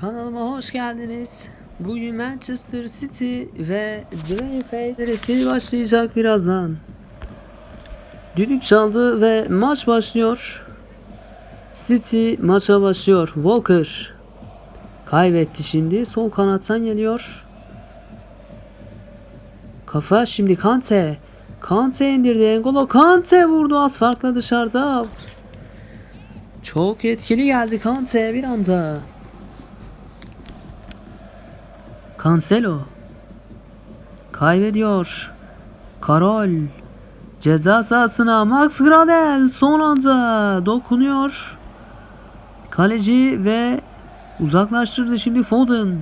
Kanalıma hoş geldiniz. Bugün Manchester City ve Dragonface serisi başlayacak birazdan. Düdük çaldı ve maç başlıyor. City maça başlıyor. Walker kaybetti şimdi. Sol kanattan geliyor. Kafa şimdi Kante. Kante indirdi. Engolo Kante vurdu. Az farkla dışarıda. Çok etkili geldi Kante bir anda. Cancelo kaybediyor. Karol ceza sahasına Max Gradel son anda dokunuyor. Kaleci ve uzaklaştırdı şimdi Foden.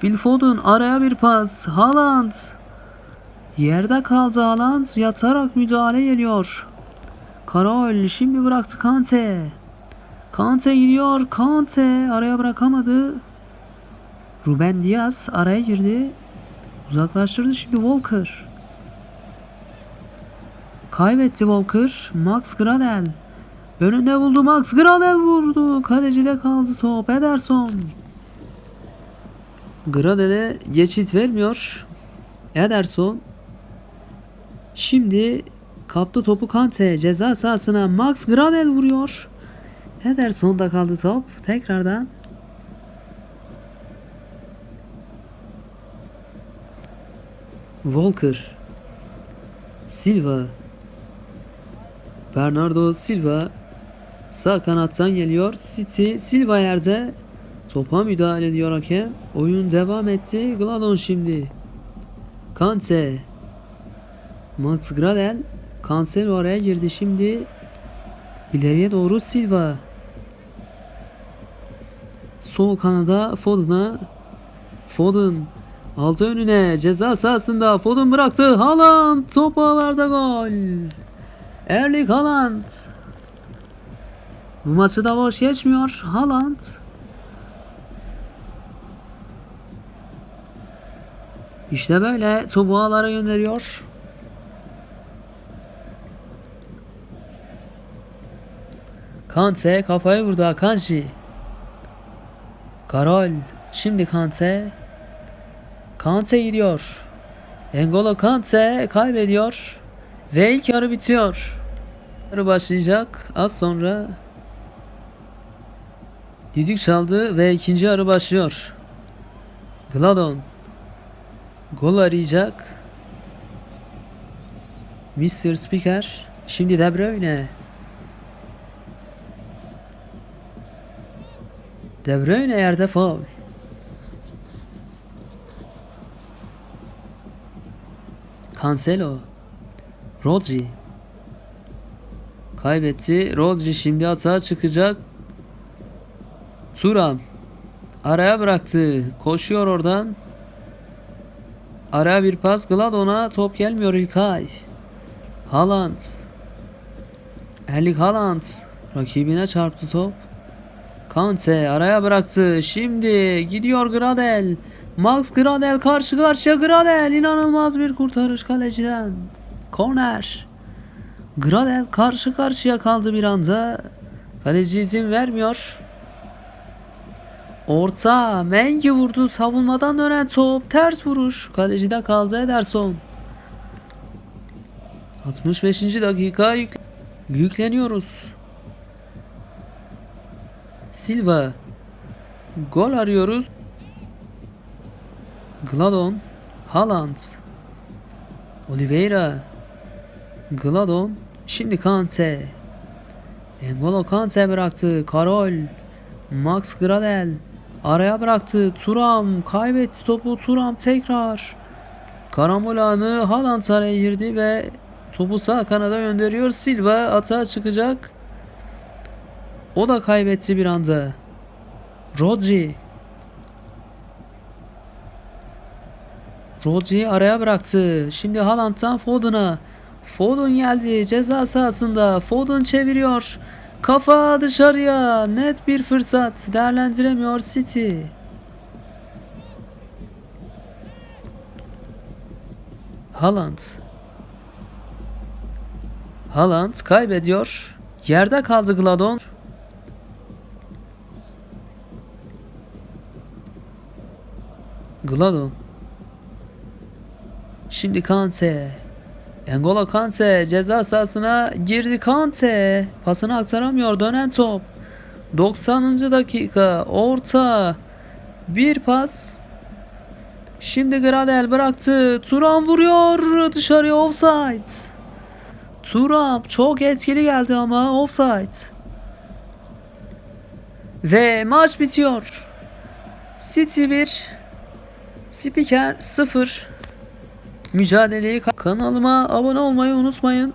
Phil Foden araya bir pas. Haaland yerde kaldı Haaland yatarak müdahale geliyor. Karol şimdi bıraktı Kante. Kante gidiyor. Kante araya bırakamadı. Ruben Diaz araya girdi. Uzaklaştırdı şimdi Walker. Kaybetti Walker. Max Gradel. Önünde buldu Max Gradel vurdu. Kalecide kaldı top. Ederson. Gradel'e geçit vermiyor. Ederson. Şimdi kaptı topu Kante. Ceza sahasına Max Gradel vuruyor. Ederson'da kaldı top. Tekrardan Walker Silva Bernardo Silva sağ kanattan geliyor. City Silva yerde topa müdahale ediyor hakem. Oyun devam etti. Gladon şimdi. Kante Max Gradel Cancelo araya girdi şimdi. İleriye doğru Silva. Sol kanada Foden'a Foden Aldı önüne ceza sahasında Foden bıraktı. Haaland top ağlarda gol. Erling Haaland. Bu maçı da boş geçmiyor. Haaland. İşte böyle topu ağlara gönderiyor. Kante kafayı vurdu Akanji. Karol. Şimdi Kante. Kante gidiyor. Engolo Kante kaybediyor. Ve ilk yarı bitiyor. Yarı başlayacak. Az sonra düdük çaldı ve ikinci yarı başlıyor. Gladon gol arayacak. Mr. Speaker şimdi De Bruyne De Bruyne yerde faul. Cancelo. Rodri. Kaybetti. Rodri şimdi atağa çıkacak. Turan. Araya bıraktı. Koşuyor oradan. Araya bir pas. Gladon'a top gelmiyor İlkay. Haaland. Erling Haaland. Rakibine çarptı top. Kante araya bıraktı. Şimdi gidiyor Gradel. Max Gradel karşı karşıya Gradel inanılmaz bir kurtarış kaleciden. Korner. Gradel karşı karşıya kaldı bir anda. Kaleci izin vermiyor. Orta Mengi vurdu savunmadan dönen top ters vuruş kalecide kaldı Ederson 65. dakika yük- yükleniyoruz Silva gol arıyoruz Gladon, Haaland, Oliveira, Gladon, şimdi Kante. Engolo Kante bıraktı. Karol, Max Gradel araya bıraktı. Turam kaybetti topu. Turam tekrar. Karambol anı Haaland araya girdi ve topu sağ kanada gönderiyor. Silva atağa çıkacak. O da kaybetti bir anda. Rodri Rodri'yi araya bıraktı. Şimdi Haaland'dan Foden'a. Foden geldi ceza sahasında. Foden çeviriyor. Kafa dışarıya. Net bir fırsat. Değerlendiremiyor City. Haaland. Haaland kaybediyor. Yerde kaldı Gladon. Gladon. Şimdi Kante. N'Golo Kante ceza sahasına girdi Kante. Pasını aktaramıyor dönen top. 90. dakika orta. Bir pas. Şimdi Gradel bıraktı. Turan vuruyor dışarıya offside. Turan çok etkili geldi ama offside. Ve maç bitiyor. City 1 Spiker 0 Mücadeleyi kanalıma abone olmayı unutmayın.